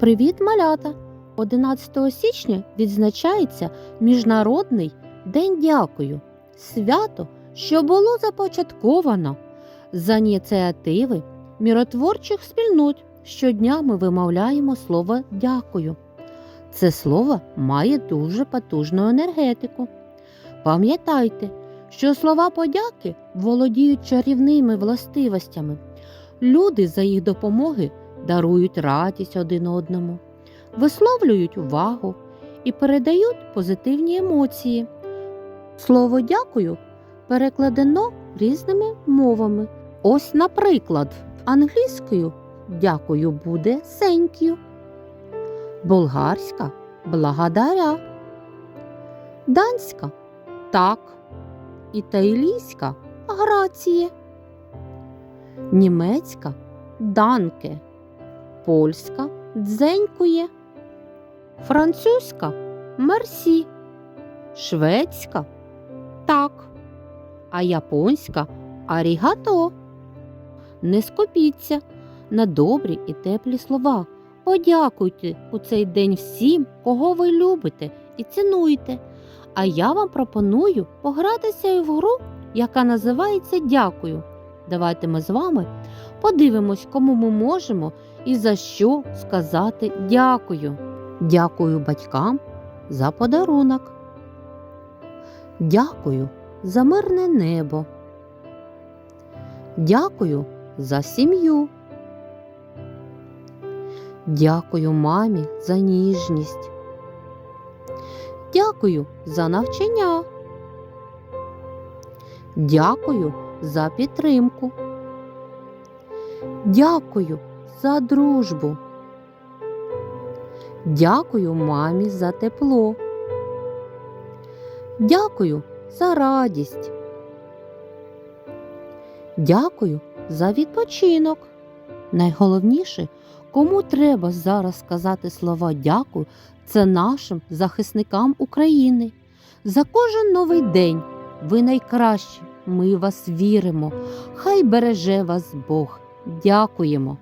Привіт, малята! 11 січня відзначається Міжнародний День Дякую. Свято, що було започатковано за ініціативи міротворчих спільнот. Щодня ми вимовляємо слово дякую. Це слово має дуже потужну енергетику. Пам'ятайте, що слова подяки володіють чарівними властивостями. Люди за їх допомоги дарують радість один одному, висловлюють увагу і передають позитивні емоції. Слово дякую перекладено різними мовами. Ось, наприклад, англійською дякую буде thank болгарська благодаря, данська так, італійська граціє, німецька данке, польська дзенькує, французька мерсі, шведська так, а японська арігато. Не скупіться на добрі і теплі слова. Подякуйте у цей день всім, кого ви любите і цінуєте. А я вам пропоную погратися в гру, яка називається Дякую. Давайте ми з вами подивимось, кому ми можемо і за що сказати дякую. Дякую батькам за подарунок. Дякую за мирне небо. Дякую за сім'ю. Дякую мамі за ніжність. Дякую за навчання. Дякую за підтримку. Дякую за дружбу. Дякую мамі за тепло. Дякую за радість. Дякую за відпочинок. Найголовніше, кому треба зараз сказати слова дякую, це нашим захисникам України. За кожен новий день ви найкращі. Ми вас віримо. Хай береже вас Бог. Дякуємо.